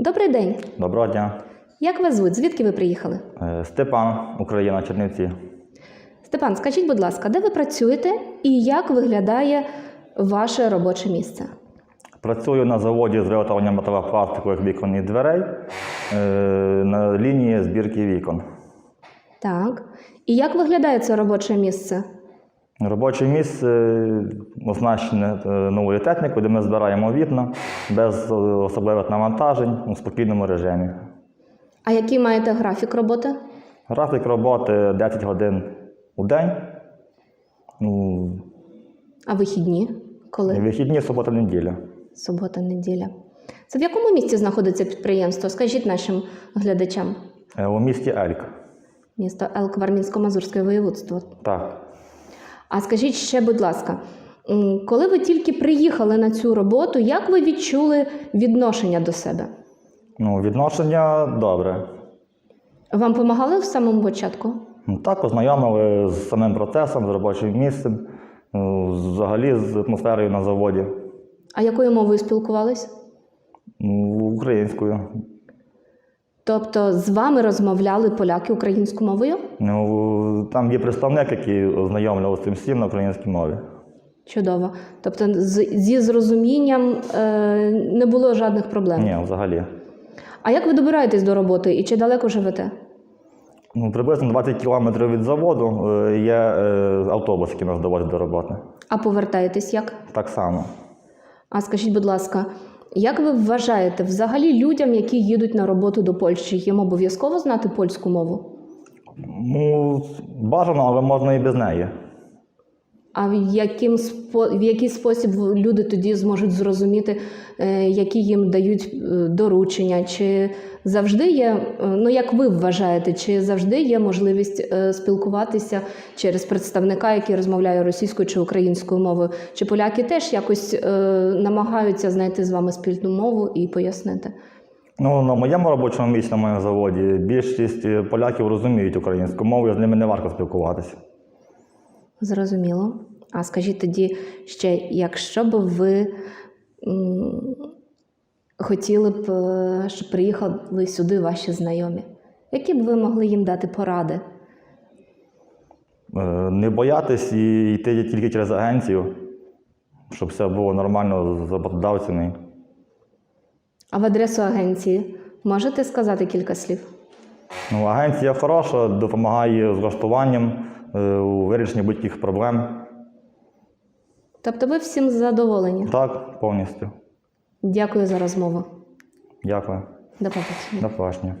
Добрий день. Доброго дня. Як вас звуть? Звідки ви приїхали? Е, Степан, Україна, Чернівці. Степан, скажіть, будь ласка, де ви працюєте і як виглядає ваше робоче місце? Працюю на заводі з виготовлення металопластикових вікон і дверей е, на лінії збірки вікон. Так. І як виглядає це робоче місце? Робоче місце е, оснащене е, новою технікою, де ми збираємо вікна без е, особливих навантажень у спокійному режимі. А який маєте графік роботи? Графік роботи 10 годин у день. Ну, А вихідні? Коли? вихідні, субота, неділя. Субота, неділя. Це в якому місці знаходиться підприємство? Скажіть нашим глядачам. Е, У місті Ельк. Місто Елк, Вармінсько-Мазурське воєводство. Так. А скажіть ще, будь ласка, коли ви тільки приїхали на цю роботу, як ви відчули відношення до себе? Ну, відношення добре. Вам допомагали в самому початку? Ну, Так, ознайомили з самим процесом, з робочим місцем, ну, взагалі з атмосферою на заводі, А якою мовою спілкувались? ну, українською. Тобто з вами розмовляли поляки українською мовою? Ну, там є представник, який ознайомлював з цим всім на українській мові. Чудово. Тобто зі зрозумінням е, не було жодних проблем. Ні, взагалі. А як ви добираєтесь до роботи і чи далеко живете? Ну, приблизно 20 кілометрів від заводу е, є е, автобус, який нас довозить до роботи. А повертаєтесь як? Так само. А скажіть, будь ласка, як ви вважаєте, взагалі людям, які їдуть на роботу до Польщі, їм обов'язково знати польську мову? Ну, бажано, але можна і без неї. А в, яким в який спосіб люди тоді зможуть зрозуміти, е, які їм дають е, доручення? Чи завжди є, е, ну як ви вважаєте, чи завжди є можливість спілкуватися через представника, який розмовляє російською чи українською мовою? Чи поляки теж якось намагаються знайти з вами спільну мову і пояснити? Ну, на моєму робочому місці, на моєму заводі, більшість поляків розуміють українську мову, з ними не варто спілкуватися. Зрозуміло. А скажіть тоді ще, якщо б ви хотіли б, е, щоб приїхали сюди ваші знайомі, які б ви могли їм дати поради? Е, Не боятись і йти тільки через агенцію, щоб все було нормально з роботодавцями. А в адресу агенції можете сказати кілька слів? Ну, агенція хороша, допомагає з влаштуванням у вирішенні будь-яких проблем. Тобто ви всім задоволені? Так, повністю. Дякую за розмову. Дякую. До побачення. До побачення.